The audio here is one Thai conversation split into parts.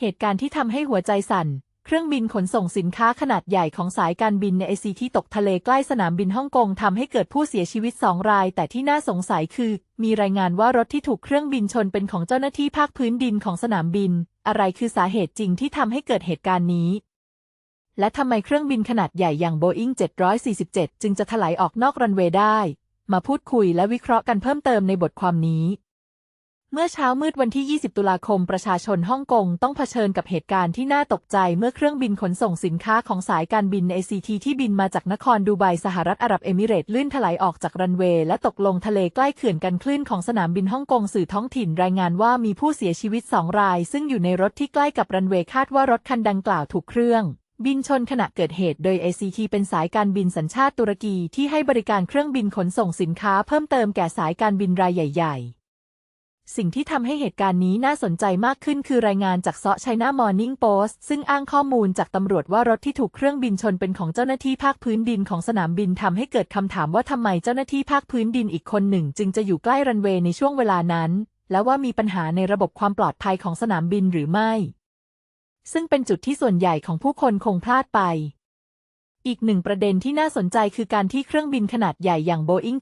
เหตุการณ์ที่ทำให้หัวใจสั่น เครื่องบินขนส่งสินค้าขนาดใหญ่ของสายการบินในไอซีที่ตกทะเลใกล้สนามบินฮ่องกงทำให้เกิดผู้เสียชีวิตสองราย แต่ที่น่าสงสัยคือ มีรายงานว่ารถที่ถูกเครื่องบินชนเป็นของเจ้าหน้าที่ภาคพื้นดินของสนามบิน อะไรคือสาเหตุจริงที่ทำให้เกิดเหตุการณ์นี้และทำไมเครื่องบินขนาดใหญ่อย่าง Boeing 747 จึงจะถลายออกนอกรันเวย์ได้ มาพูดคุยและวิเคราะห์กันเพิ่มเติมในบทความนี้ เมื่อเช้ามืดวันที่ 20 ตุลาคม ประชาชนฮ่องกงต้องเผชิญกับเหตุการณ์ที่น่าตกใจเมื่อเครื่องบินขนส่งสินค้าของสายการบิน ACT ที่บินมาจากนครดูไบสหรัฐอาหรับเอมิเรตส์ลื่นถลายออกจากรันเวย์และตกลงทะเลใกล้เขื่อนกันคลื่นของสนามบินฮ่องกงสื่อท้องถิ่นรายงานว่ามีผู้เสียชีวิตสองราย ซึ่งอยู่ในรถที่ใกล้กับรันเวย์คาดว่ารถคันดังกล่าวถูกเครื่องบินชนขณะเกิดเหตุโดย ACT เป็นสายการบินสัญชาติตุรกีที่ให้บริการเครื่องบินขนส่งสินค้าเพิ่มเติมแก่สายการบินรายใหญ่ ๆ สิ่งที่ทำให้เหตุการณ์นี้น่าสนใจมากขึ้นคือรายงานจากเซาะไชน่ามอร์นิ่งโพสต์ซึ่งอ้างข้อมูลจากตำรวจว่ารถที่ถูกเครื่องบินชนเป็นของเจ้าหน้าที่ภาคพื้นดินของสนามบินทำให้เกิดคำถามว่าทำไมเจ้าหน้าที่ภาคพื้นดินอีกคนหนึ่ง จึงจะอยู่ใกล้รันเวย์ในช่วงเวลานั้น และว่ามีปัญหาในระบบความปลอดภัยของสนามบินหรือไม่ ซึ่งเป็นจุดที่ส่วนใหญ่ของผู้คนคงพลาดไป อีกหนึ่งประเด็นที่น่าสนใจคือการที่เครื่องบินขนาดใหญ่อย่าง Boeing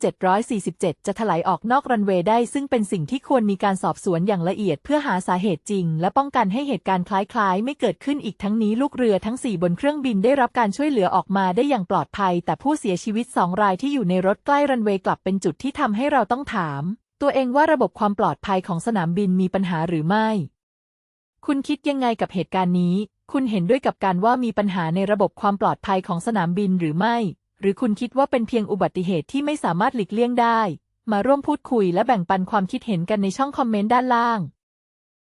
747 จะถลายออกนอกรันเวย์ได้ ซึ่งเป็นสิ่งที่ควรมีการสอบสวนอย่างละเอียดเพื่อหาสาเหตุจริง และป้องกันให้เหตุการณ์คล้ายๆ ไม่เกิดขึ้นอีกทั้งนี้ลูกเรือทั้ง 4 บนเครื่องบินได้รับการช่วยเหลือออกมาได้อย่างปลอดภัย แต่ผู้เสียชีวิต 2 รายที่อยู่ในรถใกล้รันเวย์กลับเป็นจุดที่ทำให้เราต้องถาม ตัวเองว่าระบบความปลอดภัยของสนามบินมีปัญหาหรือไม่ คุณคิดยังไงกับเหตุการณ์นี้ คุณเห็นด้วยกับการว่ามีปัญหาในระบบความปลอดภัยของสนามบินหรือไม่ หรือคุณคิดว่าเป็นเพียงอุบัติเหตุที่ไม่สามารถหลีกเลี่ยงได้ มาร่วมพูดคุยและแบ่งปันความคิดเห็นกันในช่องคอมเมนต์ด้านล่าง